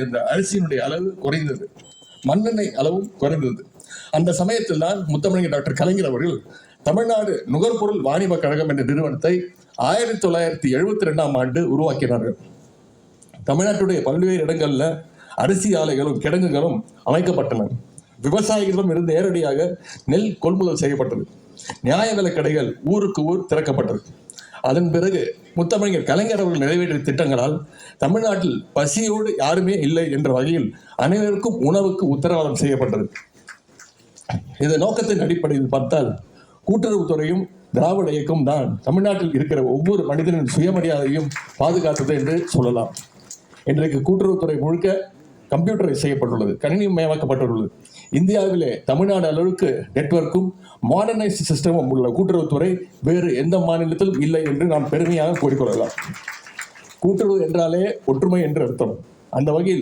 அந்த அரிசியினுடைய அளவு குறைந்தது. மண்ணெண்ணெய் அளவும் குறைந்தது. அந்த சமயத்தில் தான் முத்தமிழர் டாக்டர் கலைஞர் அவர்கள் தமிழ்நாடு நுகர்பொருள் வாணிப கழகம் என்ற நிறுவனத்தை ஆயிரத்தி தொள்ளாயிரத்தி எழுபத்தி ரெண்டாம் ஆண்டு உருவாக்கினார்கள். தமிழ்நாட்டுடைய பல்வேறு இடங்கள்ல அரிசி ஆலைகளும் கிடங்குகளும் அமைக்கப்பட்டன. விவசாயிகளிடம் இருந்து நேரடியாக நெல் கொள்முதல் செய்யப்பட்டது. நியாய விலை கடைகள் ஊருக்கு ஊர் திறக்கப்பட்டது. அதன் பிறகு முத்தமிழர் கலைஞர் அவர்கள் நிறைவேற்றிய திட்டங்களால் தமிழ்நாட்டில் பசியோடு யாருமே இல்லை என்ற வகையில் அனைவருக்கும் உணவுக்கு உத்தரவாதம் செய்யப்பட்டது. இந்த நோக்கத்தின் அடிப்படையில் பார்த்தால் கூட்டுறவுத்துறையும் திராவிட இயக்கம் தான் தமிழ்நாட்டில் இருக்கிற ஒவ்வொரு மனிதனின் சுயமரியாதையும் பாதுகாத்தது என்று சொல்லலாம். இன்றைக்கு கூட்டுறவுத்துறை முழுக்க கம்ப்யூட்டரை செய்யப்பட்டுள்ளது கணினி மயமாக்கப்பட்டுள்ளது இந்தியாவிலே தமிழ்நாடு அளவுக்கு நெட்வொர்க்கும் மாடர்னைஸ் சிஸ்டமும் உள்ள கூட்டுறவுத்துறை வேறு எந்த மாநிலத்திலும் இல்லை என்று நாம் பெருமையாக கூறிக்கொள்ளலாம் கூட்டுறவு என்றாலே ஒற்றுமை என்று அர்த்தம். அந்த வகையில்